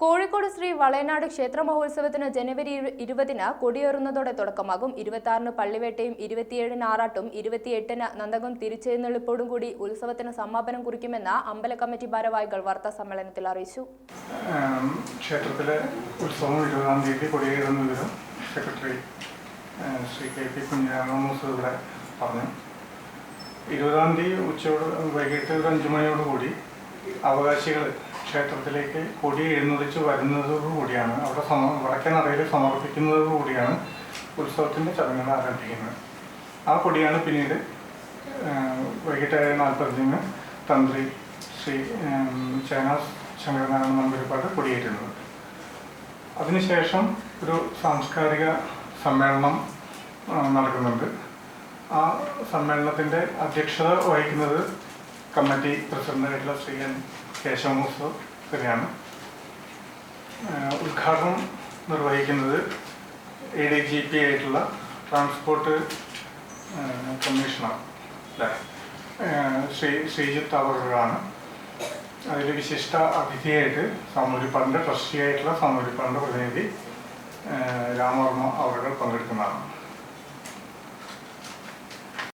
കോഴിക്കോട് ശ്രീ വളയനാട് ക്ഷേത്ര മഹോത്സവത്തിന് ജനുവരി ഇരു- ഇരുപതിന് കൊടിയേറുന്നതോടെ തുടക്കമാകും. ഇരുപത്തിയാറിന് പള്ളിവേട്ടയും ഇരുപത്തിയേഴിന് ആറാട്ടും ഇരുപത്തിയെട്ടിന് നന്ദകം തിരിച്ചെഴുന്നള്ളിപ്പോടും കൂടി ഉത്സവത്തിന് സമാപനം കുറിക്കുമെന്ന് അമ്പല കമ്മിറ്റി ഭാരവാഹികൾ വാർത്താ സമ്മേളനത്തിൽ അറിയിച്ചു. ക്ഷേത്രത്തിലെ ഉത്സവം ഇരുപതാം തീയതി കൊടിയേറുന്ന വിവരം secretary Shri K P Kunjamoos പറഞ്ഞു. ഇരുപതാം തീയതി ഉച്ചയോട് വൈകിട്ട് ഒരു അഞ്ചു മണിയോടുകൂടി അവകാശികൾ ക്ഷേത്രത്തിലേക്ക് കൊടി എഴുന്നള്ളിച്ച് വരുന്നതോടുകൂടിയാണ് അവിടെ സമ വടക്കേ നടയിൽ സമർപ്പിക്കുന്നതോടുകൂടിയാണ് ഉത്സവത്തിന്റെ ചടങ്ങുകൾ ആരംഭിക്കുന്നത്. ആ കൊടിയാണ് പിന്നീട് വൈകിട്ട് ഏഴ് നാൽപ്പതിന് തന്ത്രി ശ്രീ ചേന ശങ്കരനാരായണ നമ്പൂരിപ്പാട് കൊടിയേറ്റുന്നത്. അതിനുശേഷം ഒരു സാംസ്കാരിക സമ്മേളനം നടക്കുന്നുണ്ട്. ആ സമ്മേളനത്തിന്റെ അധ്യക്ഷത വഹിക്കുന്നത് കമ്മിറ്റി പ്രസിഡന്റായിട്ടുള്ള ശ്രീ എൻ കേശവമൂസ് ആ, ഉദ്ഘാടനം നിർവഹിക്കുന്നത് എ ഡി ജി പി ആയിട്ടുള്ള ട്രാൻസ്പോർട്ട് കമ്മീഷണർ അല്ലേ? ശ്രീ ശ്രീജിത്ത് അവറുകളാണ് അതിൽ വിശിഷ്ട അതിഥിയായിട്ട് സാമൂരിപ്പാടിന്റെ ട്രസ്റ്റിയായിട്ടുള്ള സാമൂരിപ്പാടിന്റെ പ്രതിനിധി രാമവർമ്മ അവറുകൾ പങ്കെടുക്കുന്നതാണ്.